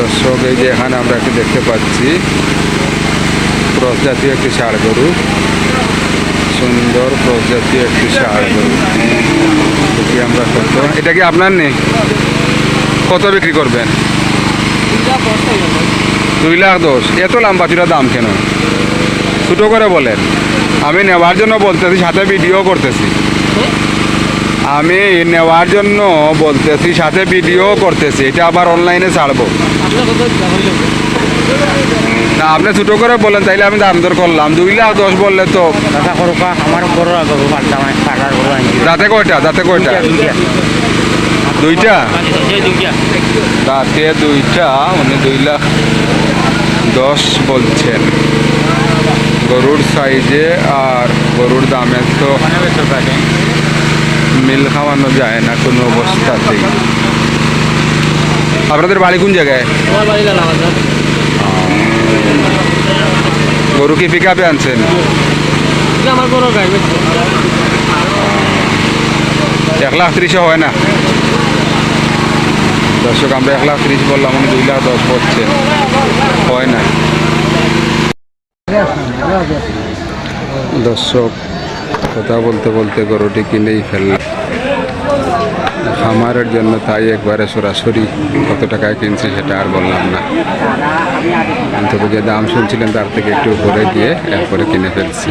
দর্শক, এই যে এখানে আমরা একটু দেখতে পাচ্ছি, ক্রস জাতীয় একটি ষাড় গরু। সুন্দর ক্রস জাতীয় একটি ষাড় গরু। দেখি আমরা কত। এটা কি আপনার নেই কত বিক্রি করবেন? দুই লাখ দশ। এত লম্বা চূড়া দাম কেন? ছোটো করে বলেন। আমি নেওয়ার জন্য বলতেছি, সাথে ভিডিও করতেছি। আমি নেওয়ার জন্য বলতেছি সাথে ভিডিও করতেছি এটা আবার অনলাইনে ছাড়বো। না আপনি ছোটো করে বলেন তাইলে আমি দাম দর করলাম। দুই লাখ দশ বললে তো আমার দাঁতে কয়টা? দাঁতে কয়টা? দুইটা দাঁতে দুইটা? উনি দুই লাখ দশ বলছেন। গরুর সাইজে আর গরুর দামে তো মানে মিল খাওয়ানো যায় না কোনো অবস্থাতেই আপনাদের বাড়ি কোন জায়গায়? গরু কি পিক আপে আনছেন? এক লাখ ত্রিশে হয় না। দর্শক আমরা এক লাখ ত্রিশ বললাম উনি দুই লাখ দশ পড়ছে হয় না। দর্শক কথা বলতে বলতে গরুটি কিনেই ফেললাম। খামারের জন্য তাই একবারে সরাসরি কত টাকায় কিনছি সেটা আর বললাম না। তবে যে দাম শুনছিলেন তার থেকে একটু উপরে গিয়ে এরপরে কিনে ফেলছি।